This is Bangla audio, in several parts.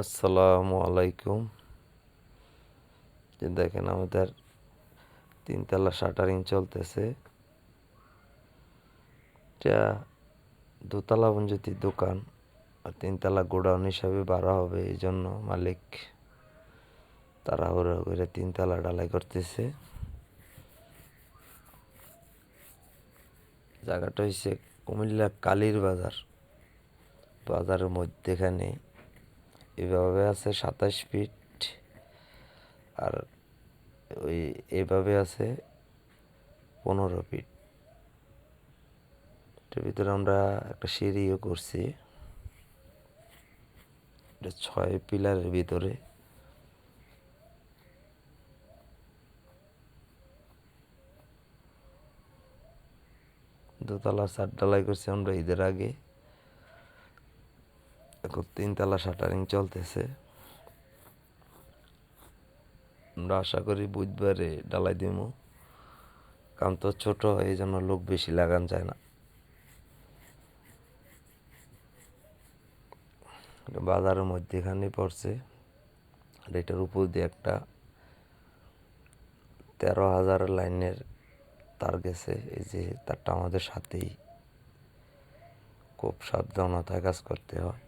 আসসালামু আলাইকুম। যে দেখেন আমাদের তিনতলা শাটারিং চলতেছে। এটা দোতলা পঞ্জতির দোকান আর তিনতলা গোডাউন হিসাবে বাড়া হবে এই জন্য মালিক তাড়াহুড়ো করে তিনতলা ঢালাই করতেছে। জায়গাটা হচ্ছে কুমিল্লা কালীর বাজার। বাজারের মধ্যেখানে এভাবে আছে সাতাশ ফিট আর ওই এভাবে আছে পনেরো ফিট এটার ভিতরে আমরা একটা সিঁড়িও করছি। এটা ছয় পিলারের ভিতরে। দোতলা চার ডালাই করছি আমরা ঈদের আগে। এখন তিনতলা শাটারিং চলতেছে। আমরা আশা করি বুধবারে ডালাই দিব কারণ তো ছোট, এই জন্য লোক বেশি লাগান যায় না। বাজারের মধ্যেখানে পড়ছে। আর এটার উপর দিয়ে একটা তেরো হাজার লাইনের তার গেছে। এই যে তারটা আমাদের সাথেই খুব সাবধানতায় কাজ করতে হয়।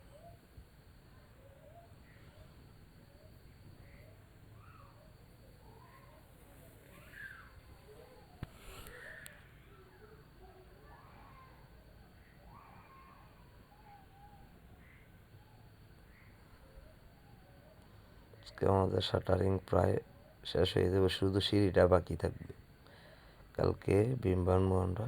আজকে আমাদের শাটারিং প্রায় শেষ হয়ে যাবে শুধু সিঁড়িটা বাকি থাকবে। কালকে বিম্বান মোহনরা